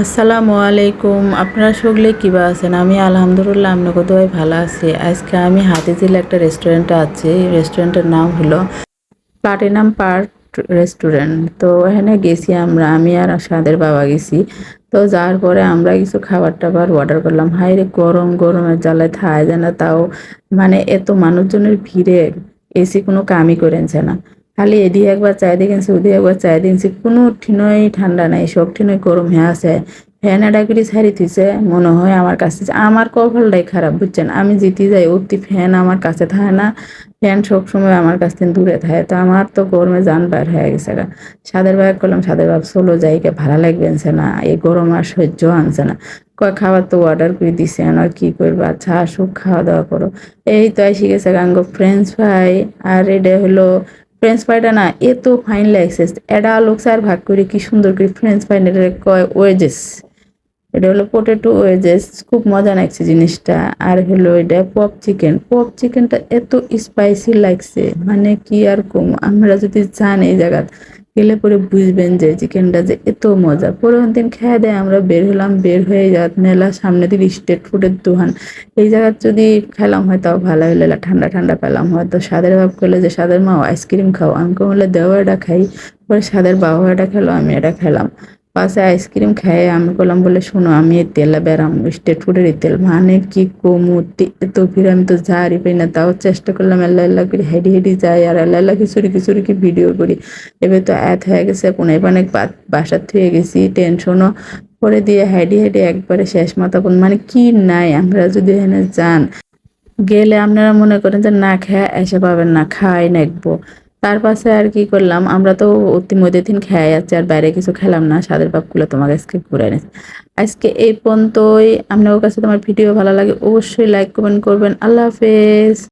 আসসালামু আলাইকুম। আপনারা সকলে কিবা আছেন? আমি আলহামদুলিল্লাহ আপনাকে দোয়াই ভালো আছি। আজকে আমি হাতিঝিল একটা রেস্টুরেন্টে আছি। রেস্টুরেন্টের নাম হলো প্লাটিনাম পার্ক রেস্টুরেন্ট। তো এখানে গেছি আমরা। আমি আর সাদের বাবা গেছি। তো যাওয়ার পরে আমরা কিছু খাবার টাবার অর্ডার করলাম। হাই রে, গরম, গরমের জ্বালায় থায় যায় না। তাও মানে এত মানুষজনের ভিড়ে এসি কোনো কামই করেছে না। খালি এদিকে একবার চাই দেখেছি ওদিকে একবার চাই দেখেছি কোনো ঠিনই ঠান্ডা নাই, সব ঠিনই গরম হয়ে আছে। ফ্যান করে ছাড়ি দিছে, মনে হয় আমার কাছে আমার কপালটাই খারাপ, বুঝছেন? আমি জিতে যাই, অতি ফ্যান আমার কাছে থাকে না। ফ্যান সবসময় আমার কাছ থেকে দূরে থাকে। তো আমার তো গরমে যান বার হয়ে গেছে গা। সাদের ভাগ করলাম সাদের ভাব চলো যাইকে ভাড়া লাগবেনছে না। এই গরম আর সহ্য আনছে না। কয়, খাবার তো অর্ডার করে দিছে, আর কি করব? আচ্ছা আসুক খাওয়া দাওয়া করো। এই তো শিখেছে গাঙ্গ ফ্রেঞ্চ ফ্রাই আর এটা হলো ফ্রেঞ্চ ফ্রাইটা না, এত ফাইন লাগছে। এটা লোক স্যার ভাগ করে কি সুন্দর করে ফ্রেঞ্চ ফ্রাই কয় ওয়েজেস এটা হলো পোটেটো ওয়েজেস খুব মজা লাগছে জিনিসটা। আর হলো এটা পপ চিকেন পপ চিকেনটা এত স্পাইসি লাগছে মানে কি আর কম। আমরা যদি চান এই জায়গা গেলে পরে বুঝবেন যে চিকেনটা যে এত মজা। পরে দিন খেয়ে দেয় আমরা বের হলাম, বের হয়ে যাত মেলা সামনে দিকে স্টেট ফুডের দোকান। এই জায়গার যদি খেলাম হয় তাও ভালো হইলে ঠান্ডা ঠান্ডা পেলাম। হয়তো সাদের ভাব করলে যে, সাদের মাও আইসক্রিম খাও। আমি বললে দেওয়া এটা খাই। পরে সাদের বাবা এটা খেলো, আমি এটা খেলাম। পাশে আইসক্রিম খাই আমি বললাম বলে শোনো, আমি এই তেল বেরাম স্টেট ফুডের এই তেল। মানে কি কমু এত ভিড় আমি তো যারই পাই না, তাও চেষ্টা করলাম আল্লাহ আল্লাহ করে হেডি হেডি যাই, আর আল্লাহ আল্লাহ খিচুড়ি খিচুড়ি কি ভিডিও করি। এবার তো এত হয়ে গেছে, পুনে অনেক বাসার থুয়ে গেছি টেনশনও করে দিয়ে হেডি হেডি একবারে শেষ মাথা মানে কি নাই, আমরা যদি এখানে যান, গেলে আপনারা মনে করেন যে না খেয়ে এসে পাবেন না, খাই নাকবো তার পাশে আর কি করলাম, আমরা তো অতিমধ্যে দিন খেয়ে যাচ্ছি আর বাইরে কিছু খেলাম না স্বাদের পাপগুলো তোমাকে আজকে ঘুরে এনেছে। আজকে এই পর্যন্তই আপনার কাছে তোমার ভিডিও ভালো লাগে, অবশ্যই লাইক কমেন্ট করবেন, আল্লাহ হাফেজ।